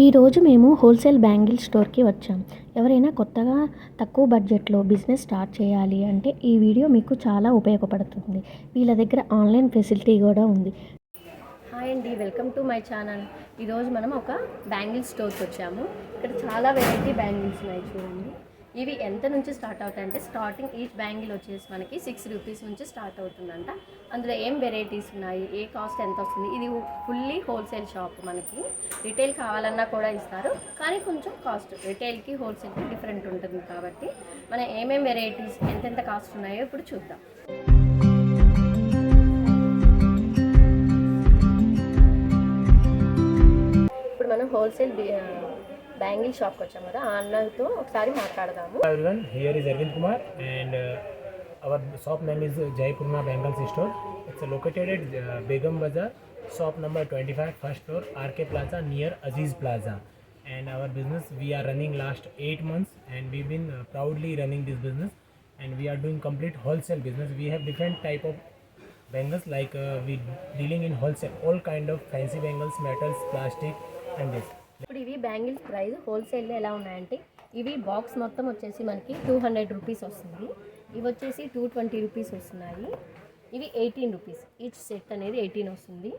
ఈరోజు మేము wholesale bangle స్టోర్కి వచ్చాం. ఎవరైనా కొత్తగా తక్కువ బడ్జెట్లో బిజినెస్ స్టార్ట్ చేయాలి అంటే ఈ వీడియో మీకు చాలా ఉపయోగపడుతుంది. వీళ్ళ దగ్గర ఆన్లైన్ ఫెసిలిటీ కూడా ఉంది. హాయ్ అండి వెల్కమ్ టు మై ఛానల్. ఈరోజు మనం ఒక బ్యాంగిల్ స్టోర్కి వచ్చాము. ఇక్కడ చాలా వెరైటీ బ్యాంగిల్స్ ఉన్నాయి చూడండి. ఇవి ఎంత నుంచి స్టార్ట్ అవుతాయంటే స్టార్టింగ్ ఈచ్ బ్యాంగిల్ వచ్చేసి మనకి సిక్స్ రూపీస్ నుంచి స్టార్ట్ అవుతుందంట. అందులో ఏం వెరైటీస్ ఉన్నాయి? ఏ కాస్ట్ ఎంత వస్తుంది? ఇది ఫుల్లీ హోల్సేల్ షాప్ మనకి. రిటైల్ కావాలన్నా కూడా ఇస్తారు. కానీ కొంచెం కాస్ట్ రిటైల్కి హోల్సేల్కి డిఫరెంట్ ఉంటుంది కాబట్టి మనం ఏమేం వెరైటీస్ ఎంతెంత కాస్ట్ ఉన్నాయో ఇప్పుడు చూద్దాం. ఇప్పుడు మనం హోల్సేల్ బ్యాంగిల్ షాప్కి వచ్చాం కదా ఆ అన్నతో ఒకసారి మాట్లాడదాము Hello everyone, here is Arvind Kumar and uh, our shop name is Jaipurna Bangles Store. It's located at uh, Begum Bazaar, shop number 25, first floor, RK Plaza near Aziz Plaza. And our business we are running last 8 months and we've been uh, proudly running this business and we are doing complete wholesale business. We have different type of bangles like uh, we dealing in wholesale all kind of fancy bangles, metals, plastic and this. ఇప్పుడు ఇవి bangles price హోల్సేల్లో ఎలా ఉన్నాయంటే ఇవి box మొత్తం వచ్చేసి మనకి two hundred rupees వస్తుంది. ఇవి వచ్చేసి టూ ట్వంటీ రూపీస్ వస్తున్నాయి. ఇవి ఎయిటీన్ రూపీస్. ఈచ్ సెట్ అనేది ఎయిటీన్ వస్తుంది.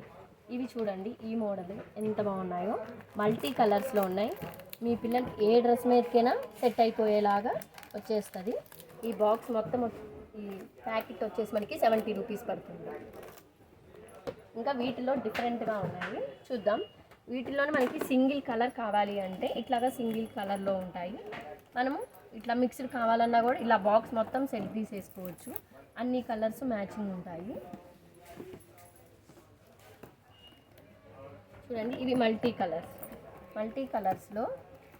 ఇవి చూడండి ఈ మోడల్ ఎంత బాగున్నాయో. మల్టీ కలర్స్లో ఉన్నాయి. మీ పిల్లలకి ఏ డ్రెస్ మీదకైనా సెట్ అయిపోయేలాగా వచ్చేస్తుంది. ఈ బాక్స్ మొత్తం వచ్చి- ఈ ప్యాకెట్ వచ్చేసి మనకి సెవెంటీ రూపీస్ పడుతుంది. ఇంకా వీటిలో డిఫరెంట్గా ఉన్నాయి. చూద్దాం. వీటిలోనే మనకి సింగిల్ కలర్ కావాలి అంటే ఇట్లాగా సింగిల్ కలర్లో ఉంటాయి. మనము ఇట్లా మిక్స్డ్ కావాలన్నా కూడా ఇలా బాక్స్ మొత్తం సెట్ తీసేసుకోవచ్చు. అన్ని కలర్స్ మ్యాచింగ్ ఉంటాయి. చూడండి ఇవి మల్టీ కలర్స్. మల్టీ కలర్స్లో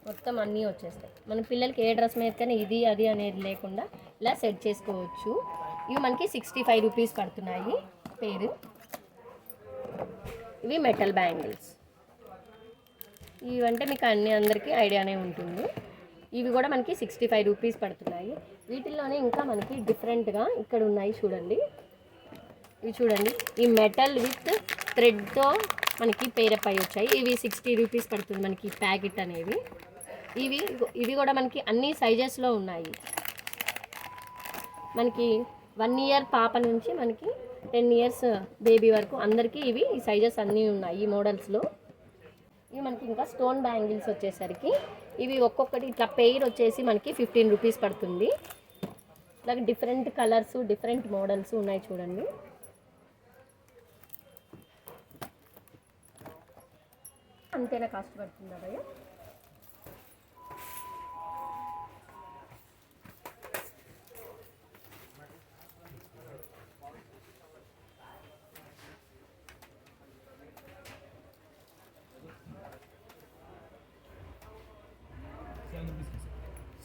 మొత్తం అన్నీ వచ్చేస్తాయి. మన పిల్లలకి ఏ డ్రెస్ మీదకైనా ఇది అది అనేది లేకుండా ఇలా సెట్ చేసుకోవచ్చు. ఇవి మనకి సిక్స్టీ ఫైవ్ రూపీస్ పడుతున్నాయి పేరు. ఇవి మెటల్ బ్యాంగిల్స్. ఇవంటే మీకు అన్ని అందరికీ ఐడియానే ఉంటుంది. ఇవి కూడా మనకి సిక్స్టీ ఫైవ్ రూపీస్ పడుతున్నాయి. వీటిల్లోనే ఇంకా మనకి డిఫరెంట్గా ఇక్కడ ఉన్నాయి చూడండి. ఇవి చూడండి. ఈ మెటల్ విత్ థ్రెడ్తో మనకి పేరప్ అయి వచ్చాయి. ఇవి సిక్స్టీ రూపీస్ పడుతుంది మనకి ప్యాకెట్ అనేవి ఇవి ఇవి కూడా మనకి అన్ని సైజెస్లో ఉన్నాయి. మనకి వన్ ఇయర్ పాప నుంచి మనకి టెన్ ఇయర్స్ బేబీ వరకు అందరికీ ఇవి ఈ సైజెస్ అన్నీ ఉన్నాయి ఈ మోడల్స్లో. ఇవి మనకి ఇంకా స్టోన్ బ్యాంగిల్స్ వచ్చేసరికి ఇవి ఒక్కొక్కటి ఇట్లా పెయిర్ వచ్చేసి మనకి ఫిఫ్టీన్ రూపీస్ పడుతుంది. ఇలాగ డిఫరెంట్ కలర్స్ డిఫరెంట్ మోడల్స్ ఉన్నాయి చూడండి. అంతేనా కాస్ట్ పడుతుందా భయ్య?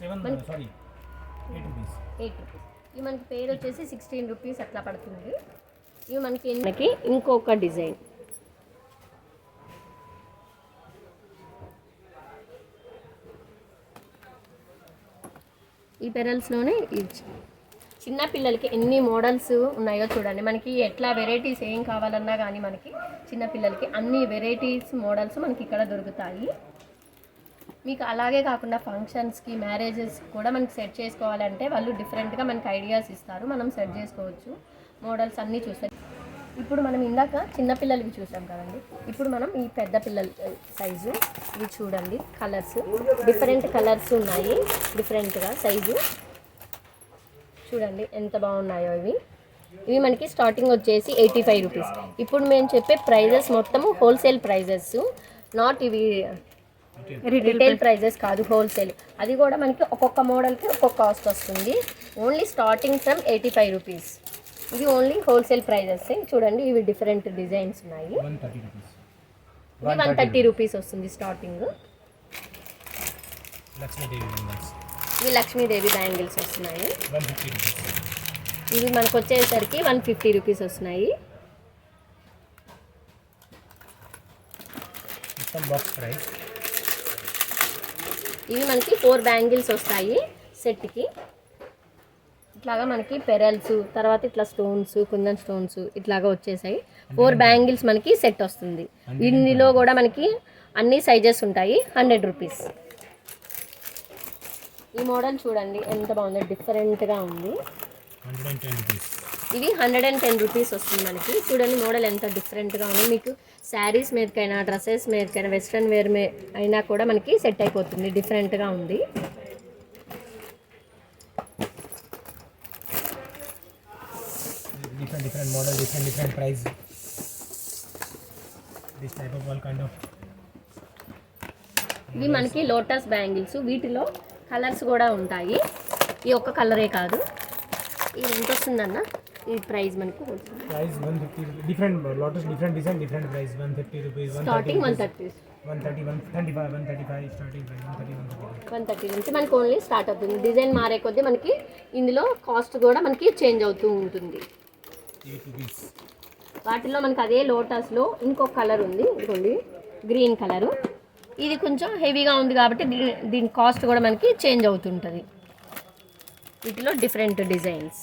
Seven, uh, sorry, 8 rupees. Eight rupees ఇవి మనకి పేరు వచ్చేసి సిక్స్టీన్ రూపీస్ అట్లా పడుతుంది. ఇవి మనకి మనకి ఇంకొక డిజైన్. ఈ పెరల్స్లోనే చిన్న పిల్లలకి ఎన్ని మోడల్స్ ఉన్నాయో చూడండి. మనకి ఎట్లా వెరైటీస్ ఏం కావాలన్నా కానీ మనకి చిన్న పిల్లలకి అన్ని వెరైటీస్ మోడల్స్ మనకి ఇక్కడ దొరుకుతాయి. మీకు అలాగే కాకుండా ఫంక్షన్స్కి మ్యారేజెస్ కూడా మనకి సెట్ చేసుకోవాలంటే వాళ్ళు డిఫరెంట్గా మనకి ఐడియాస్ ఇస్తారు. మనం సెట్ చేసుకోవచ్చు. మోడల్స్ అన్నీ చూసాం ఇప్పుడు మనం ఇందాక చిన్నపిల్లలవి చూసాం కదండి. ఇప్పుడు మనం ఈ పెద్ద పిల్లల సైజు ఇవి చూడండి. కలర్స్ డిఫరెంట్ కలర్స్ ఉన్నాయి. డిఫరెంట్గా సైజు చూడండి ఎంత బాగున్నాయో ఇవి. ఇవి మనకి స్టార్టింగ్ వచ్చేసి ఎయిటీ ఫైవ్ రూపీస్ ఇప్పుడు మేము చెప్పే ప్రైజెస్ మొత్తము హోల్సేల్ ప్రైజెస్ నాట్ ఇవి రిటైల్ ప్రైజెస్ కాదు హోల్సేల్ అది కూడా మనకి ఒక్కొక్క మోడల్కి ఒక్కొక్క కాస్ట్ వస్తుంది. Only starting from eighty five rupees ఇది ఓన్లీ హోల్సేల్ ప్రైజెస్ చూడండి ఇవి డిఫరెంట్ డిజైన్స్ ఉన్నాయి. 130 rupees. ఇది వన్ థర్టీ రూపీస్ వస్తుంది స్టార్టింగ్ ఇవి లక్ష్మీదేవి బ్యాంగిల్స్ వస్తున్నాయి. 150 rupees. ఇవి మనకు వచ్చేసరికి వన్ ఫిఫ్టీ రూపీస్ వస్తున్నాయి price. ఇవి మనకి ఫోర్ బ్యాంగిల్స్ వస్తాయి సెట్కి. ఇట్లాగా మనకి పెరల్స్ తర్వాత ఇట్లా స్టోన్స్ కుందన్ స్టోన్స్ ఇట్లాగా వచ్చేసాయి. ఫోర్ బ్యాంగిల్స్ మనకి సెట్ వస్తుంది. ఇందులో కూడా మనకి అన్ని సైజెస్ ఉంటాయి హండ్రెడ్ రూపీస్. ఈ మోడల్ చూడండి ఎంత బాగుందో డిఫరెంట్గా ఉంది. ఇది హండ్రెడ్ అండ్ టెన్ రూపీస్ వస్తుంది మనకి. చూడండి మోడల్ ఎంత డిఫరెంట్గా ఉంది. మీకు శారీస్ మీదకైనా డ్రెస్సెస్ మీదకైనా వెస్ట్రన్ వేర్ మే అయినా కూడా మనకి సెట్ అయిపోతుంది. డిఫరెంట్గా ఉంది. Different different model different different price. This type of all kind of ఇవి మనకి లోటస్ బ్యాంగిల్స్. వీటిలో కలర్స్ కూడా ఉంటాయి. ఈ ఒక్క కలరే కాదు. ఇది ఎంత వస్తుందన్న? ఈ ప్రైస్ మనకు price 150 different lotus different design different price. 150 rupees 130 starting one rupees, thirty 130 135 135 starting price 130 135 one thirty నుంచి మనకి ఓన్లీ స్టార్ట్ అవుతుంది. డిజైన్ మారే కొద్దీ మనకి ఇందులో కాస్ట్ కూడా మనకి చేంజ్ అవుతూ ఉంటుంది. 8 rupees. వాటిలో మనకి అదే లోటస్లో ఇంకొక కలర్ ఉంది. ఇదిగోండి గ్రీన్ కలరు ఇది కొంచెం హెవీగా ఉంది కాబట్టి దీని దీని కాస్ట్ కూడా మనకి చేంజ్ అవుతుంటుంది. వీటిలో డిఫరెంట్ డిజైన్స్.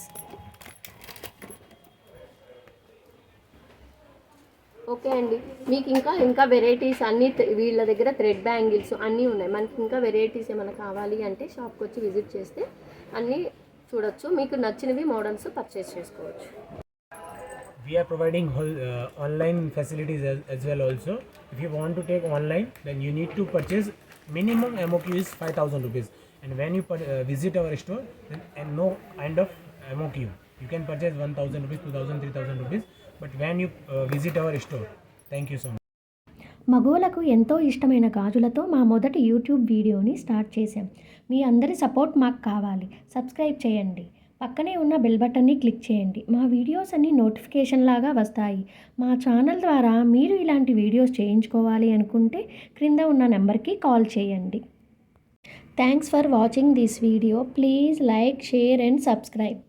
ఓకే అండి. మీకు ఇంకా ఇంకా వెరైటీస్ అన్నీ వీళ్ళ దగ్గర థ్రెడ్ బ్యాంగిల్స్ అన్నీ ఉన్నాయి. మనకి ఇంకా వెరైటీస్ ఏమైనా కావాలి అంటే షాప్కి వచ్చి విజిట్ చేస్తే అన్నీ చూడొచ్చు. మీకు నచ్చినవి మోడల్స్ పర్చేస్ చేసుకోవచ్చు. We are providing whole online facilities as well also if you want to take online then you need to purchase minimum amount use five thousand rupees and when you pur- uh, visit our store then and no kind of moq you can purchase 1000 rupees 2000 3000 rupees but when you uh, visit our store thank you so much. మగోలకు ఎంతో ఇష్టమైన గాజులతో మా మొదటి YouTube వీడియోని start చేశాం. మీ అందరి support మాకు కావాలి. సబ్స్క్రైబ్ చేయండి. పక్కనే ఉన్న బెల్ బటన్ని క్లిక్ చేయండి. మా వీడియోస్ అన్నీ నోటిఫికేషన్ లాగా వస్తాయి. మా ఛానల్ ద్వారా మీరు ఇలాంటి వీడియోస్ చేయించుకోవాలి అనుకుంటే క్రింద ఉన్న నెంబర్కి కాల్ చేయండి. Thanks for watching this video. Please like, share and subscribe.